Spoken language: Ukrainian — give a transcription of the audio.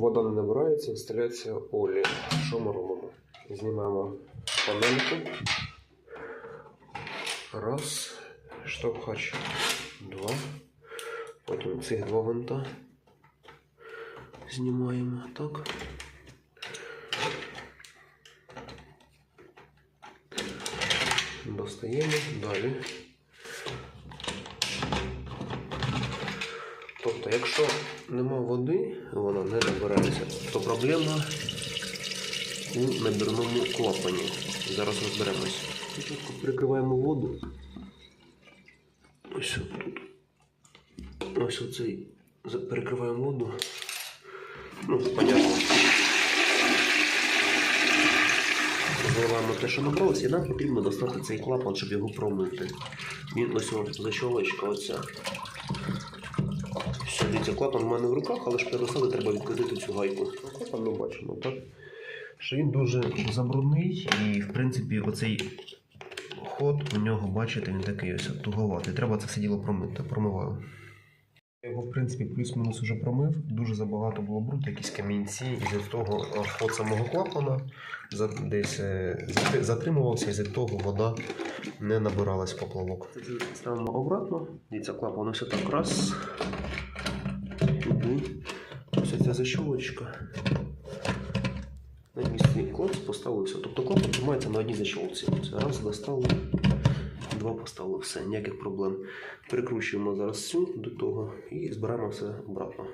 вода не набирається, інсталяція олії. Що ми робимо? Знімаємо панельку. Раз. Штовхач. Два. Потім цих два винта. Знімаємо так. Достаємо далі. Тобто, якщо нема води, вона не набирається, то проблема у набірному клапані. Зараз розберемось. Спочатку прикриваємо воду. Ось тут. Ось оцей. Перекриваємо воду. Ну, понятно. Заливаємо те, що набралося, і нам потрібно достати цей клапан, щоб його промити. Він ось ось защолочка оця. Дивіться, клапан в мене в руках, але ж розсади треба відкрити цю гайку. Клапан ми бачимо, так? Що він дуже забрудний і, в принципі, оцей ход у нього, бачите, він такий ось туговатий. Треба це все діло промити. Промиваю. Я його, в принципі, плюс-мінус уже промив. Дуже забагато було бруду, якісь камінці, і з того ход самого клапана десь е, затримувався, і з того вода не набиралась поплавок. Ставимо обратно. Дивіться, клапан ось так раз. Ця защолочка. На місці клапс поставився. Тобто клапан тримається на одній защолці. Раз достали, два поставили, все, ніяких проблем. Перекручуємо зараз цю до того і збираємо все обратно.